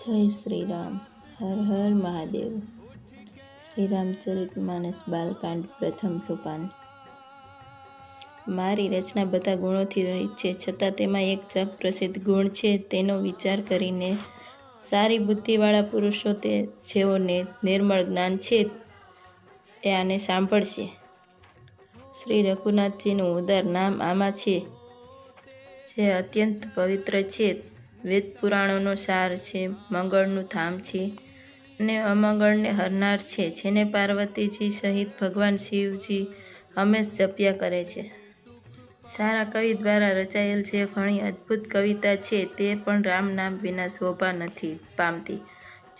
જય શ્રી રામ હર હર મહાદેવ. શ્રી રામચરિત માનસ બાલકાંડ પ્રથમ સોપાન. મારી રચના બધા ગુણોથી રહિત છે. છતાં તેમાં એક જગ પ્રસિદ્ધ ગુણ છે. તેનો વિચાર કરીને સારી બુદ્ધિવાળા પુરુષો તે જેઓને નિર્મળ જ્ઞાન છે એ આને સાંભળશે. શ્રી રઘુનાથજીનું ઉદાર નામ આમાં છે, જે અત્યંત પવિત્ર છે. વેદ પુરાણોનો સાર છે, મંગળનું ધામ છે અને અમંગળને હરનાર છે, જેને પાર્વતીજી સહિત ભગવાન શિવજી હંમેશ જપ્યા કરે છે. સારા કવિ દ્વારા રચાયેલ જે ઘણી અદ્ભુત કવિતા છે, તે પણ રામ નામ વિના શોભા નથી પામતી.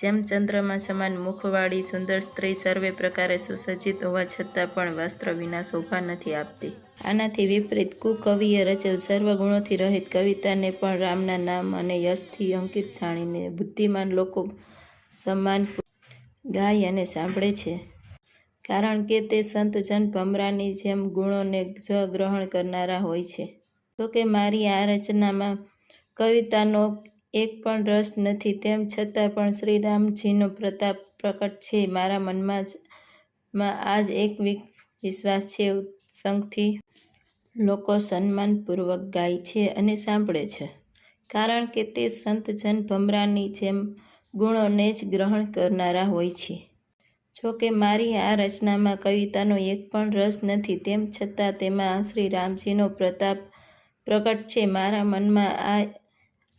જેમ ચંદ્રમાં સમાન મુખવાળી સુંદર સ્ત્રી સર્વે પ્રકારે સુસજ્જિત હોવા છતાં પણ વસ્ત્ર વિના શોભા નથી આપતી. આનાથી વિપરીત કુકવિએ રચેલ સર્વ ગુણોથી રહિત કવિતાને પણ રામના નામ અને યશથી અંકિત જાણીને બુદ્ધિમાન લોકો સમાન ગાય અને સાંભળે છે. કારણ કે તે સંતજન ભમરાની જેમ ગુણોને જ ગ્રહણ કરનારા હોય છે. તો કે મારી આ રચનામાં કવિતાનો એક પણ રસ નથી. તેમ છતાં પણ શ્રીરામજીનો પ્રતાપ પ્રકટ છે. મારા મનમાં જ, માં આ જ એક વિશ્વાસ છે. ઉત્સંગથી લોકો સન્માનપૂર્વક ગાય છે અને સાંભળે છે. કારણ કે તે સંતજન ભમરાની જેમ ગુણોને જ ગ્રહણ કરનારા હોય છે. જો કે મારી આ રચનામાં કવિતાનો એક પણ રસ નથી. તેમ છતાં તેમાં શ્રી રામજીનો પ્રતાપ પ્રકટ છે. મારા મનમાં આ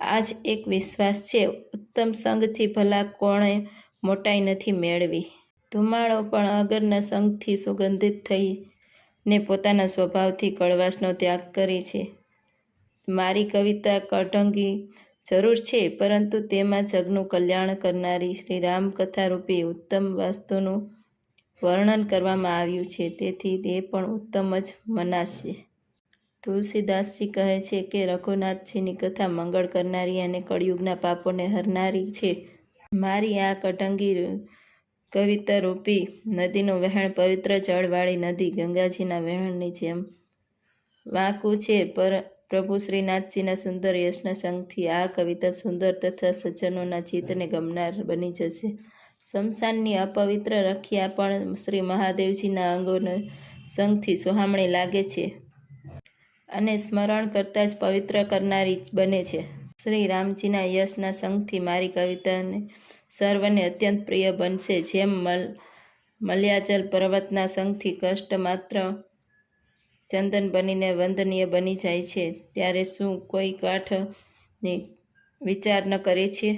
આ જ એક વિશ્વાસ છે, ઉત્તમ સંઘથી ભલા કોણે મોટાઈ નથી મેળવી. ધુમાડો પણ અગરના સંઘથી સુગંધિત થઈને પોતાના સ્વભાવથી કડવાશનો ત્યાગ કરે છે. મારી કવિતા કઢંગી જરૂર છે, પરંતુ તેમાં જગનું કલ્યાણ કરનારી શ્રી રામકથારૂપી ઉત્તમ વસ્તુનું વર્ણન કરવામાં આવ્યું છે, તેથી તે પણ ઉત્તમ જ મનાશે. તુલસીદાસજી કહે છે કે રઘુનાથજીની કથા મંગળ કરનારી અને કળિયુગના પાપોને હરનારી છે. મારી આ કઢંગી કવિતારૂપી નદીનું વહેણ પવિત્ર જળવાળી નદી ગંગાજીના વહેણની જેમ વાંકું છે. પર પ્રભુ શ્રીનાથજીના સુંદર યશના સંગથી આ કવિતા સુંદર તથા સજ્જનોના ચિત્તને ગમનાર બની જશે. શમશાનની અપવિત્ર રખિયા પણ શ્રી મહાદેવજીના અંગોના સંગથી સુહામણી લાગે છે. અને સ્મરણ કરતાં જ પવિત્ર કરનારી બને છે. શ્રી રામજીના યશના સંઘથી મારી કવિતાને સર્વને અત્યંત પ્રિય બનશે. જેમ મલ, મલ્યાચલ પર્વતના સંઘથી કષ્ટ માત્ર ચંદન બનીને વંદનીય બની જાય છે, ત્યારે શું કોઈ કાઠની વિચાર ન કરે છે?